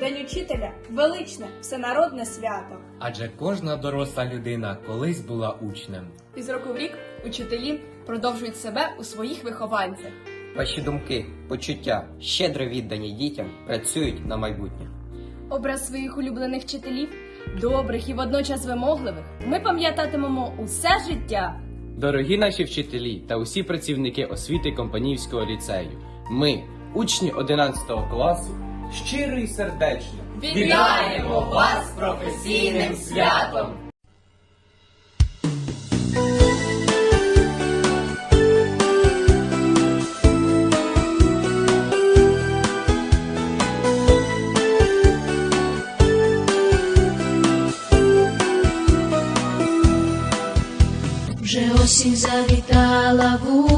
День учителя величне, всенародне свято. Адже кожна доросла людина колись була учнем. Із року в рік учителі продовжують себе у своїх вихованцях. Ваші думки, почуття, щедро віддані дітям, працюють на майбутнє. Образ своїх улюблених вчителів, добрих і водночас вимогливих, ми пам'ятатимемо усе життя. Дорогі наші вчителі та усі працівники освіти Компанівського ліцею. Ми, учні 11 класу, щиро і сердечно Вітаємо вас з професійним святом! Вже осінь завітала в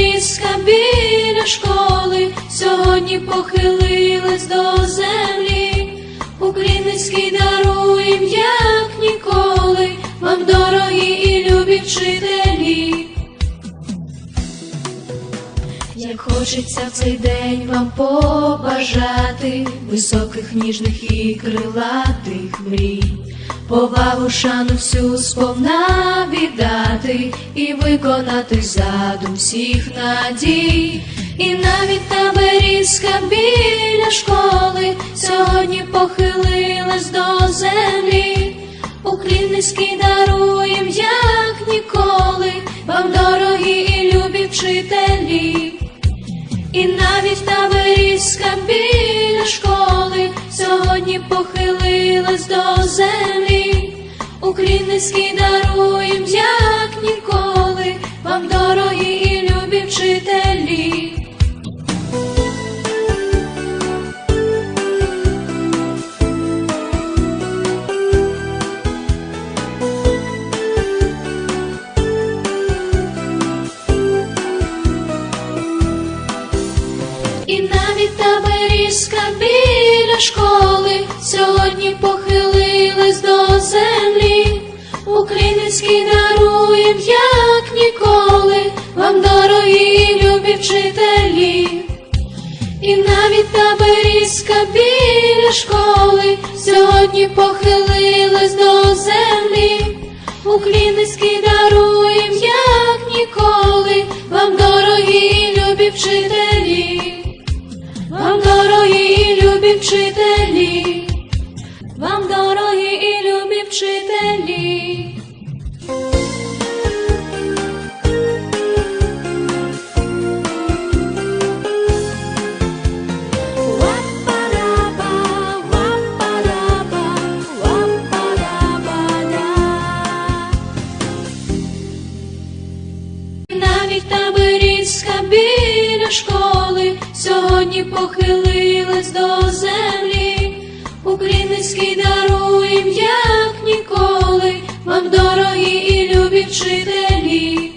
біля школи сьогодні похилилась до землі. Український даруєм, як ніколи, вам дорогі і любі вчителі. Як хочеться в цей день вам побажати високих, ніжних і крилатих мрій, повагу, шану всю сповна віддати і виконати задум всіх надій. І навіть та берізка біля школи сьогодні похилилась до землі. Уклін низький даруєм, як ніколи, вам дорогі і любі вчителі. І навіть та берізка біля школи сьогодні похилилась до землі. Уклін низький даруєм, як ніколи, вам дорогі і любі вчителі. І навіть та берізка біля школи Український даруєм, як ніколи, вам дорогі любі вчителі. І навіть та берізка біля школи сьогодні похилилась до землі. Український даруєм, як ніколи, вам дорогі любі вчителі. Вам дорогі любі вчителі, вам дорогі і любі вчителі. Сьогодні похилилась до землі. Український даруєм, як ніколи, вам дорогі і любі вчителі.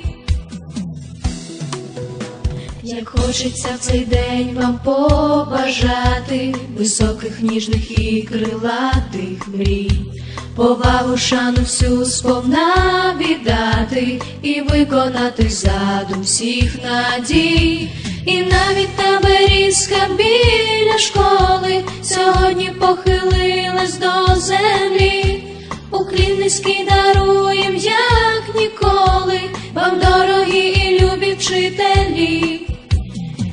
Як хочеться в цей день вам побажати високих, ніжних і крилатих мрій, повагу, шану всю сповна віддати і виконати задум всіх надій. І навіть та берізка біля школи сьогодні похилилась до землі. Уклін низький даруєм, як ніколи, вам дорогі і любі вчителі.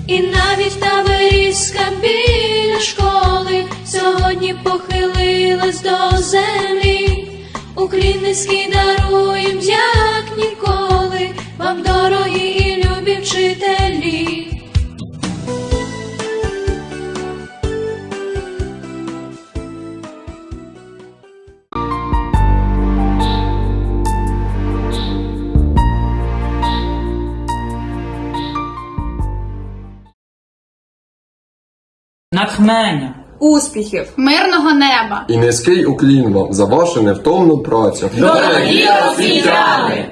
І навіть та берізка біля школи сьогодні похилилась до землі. Уклін низький даруєм, як ніколи, вам дорогі і любі вчителі. Натхнення, успіхів, Мирного неба! І низький уклін вам за вашу невтомну працю. Дорогі освітяни!